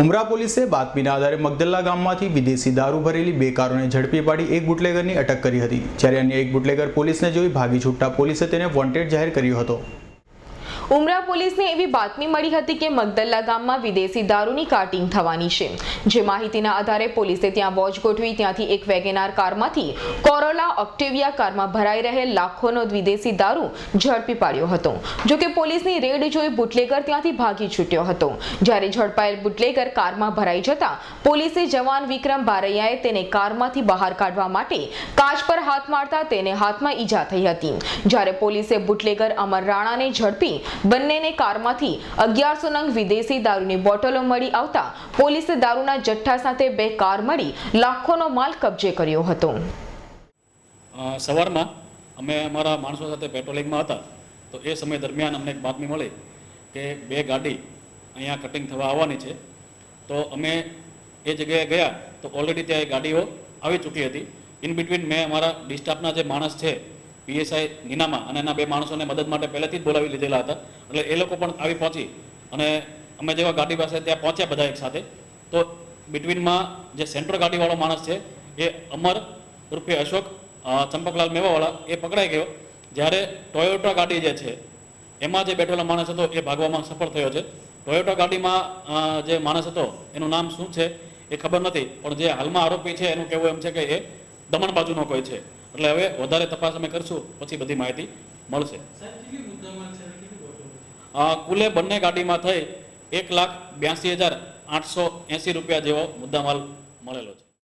ઉમરા પોલીસે બાતમીના આધારે મગદલ્લા ગામમાંથી વિદેશી દારૂ ભરેલી બે કારોને ઝડપી પાડી એક બુટલેગરની અટક કરી હતી. જ્યારે અન્ય એક બુટલેગર પોલીસને જોઈ ભાગી છૂટતા પોલીસે તેને વોન્ટેડ જાહેર કર્યો હતો. ઉમરા પોલીસને એવી બાતમી મળી હતી કે મગદલ્લા ગામમાં વિદેશી દારૂની કાર્ટિંગ થવાની છે. જે માહિતીના આધારે પોલીસે ત્યાં વોચ ગોઠવી ત્યાંથી એક વેગેનાર કારમાંથી કોરોલા ઓક્ટેવિયા કારમાં ભરાઈ રહેલ લાખોનો વિદેશી દારૂ ઝડપી પાડ્યો હતો. જો કે પોલીસની રેડ જોઈ બુટલેગર ત્યાંથી ભાગી છૂટ્યો હતો. જ્યારે ઝડપાયેલ બુટલેગર કારમાં ભરાઈ જતા પોલીસે જવાન વિક્રમ બારૈયાએ તેને કારમાંથી બહાર કાઢવા માટે કાચ પર હાથ મારતા તેને હાથમાં ઈજા થઈ હતી. જ્યારે પોલીસે બુટલેગર અમર રાણાને ઝડપી બંનેને કારમાંથી અગિયારસો નંગ વિદેશી દારૂની બોટલો મળી આવતા પોલીસે દારૂના જથ્થા સાથે બે કાર મળી લાખોનો માલ કબજે કર્યો હતો. સવારમાં અમે અમારા માણસો સાથે પેટ્રોલિંગમાં હતા. તો એ સમય દરમિયાન અમને એક બાતમી મળી કે બે ગાડી અહીંયા કટિંગ થવા આવવાની છે. તો અમે એ જગ્યાએ ગયા તો ઓલરેડી ત્યાં એ ગાડીઓ આવી ચૂકી હતી. ઇન બિટવીન મેં અમારા ડિસ્ટાફના જે માણસ છે પીએસઆઈ નીનામા અને એના બે માણસોને મદદ માટે પહેલેથી જ બોલાવી લીધેલા હતા. એટલે એ લોકો પણ આવી પહોંચી અને અમે જેવા ગાડી પાસે ત્યાં પહોંચ્યા બધા એક સાથે, તો બિટવીનમાં જે સેન્ટ્રલ ગાડીવાળો માણસ છે, એ અમર રૂપે અશોક ચંપકલાલ મેવાવાળા, એ પકડાઈ ગયો. જ્યારે ટોયોટા ગાડી જે છે, એમાં જે બેઠેલો માણસ હતો, એ ભાગવામાં સફળ થયો છે. ટોયોટા ગાડીમાં જે માણસ હતો, એનું નામ શું છે, એ ખબર નથી, પણ જે હાલમાં આરોપી છે, એનું કહેવું એમ છે કે એ દમણ બાજુનો કોઈ છે. એટલે હવે વધારે તપાસ અમે કરશું, પછી બધી માહિતી મળશે. કુલે બંને ગાડીમાં થઈ એક લાખ બ્યાસી હજાર આઠસો એંસી રૂપિયા જેવો મુદ્દામાલ મળેલો છે.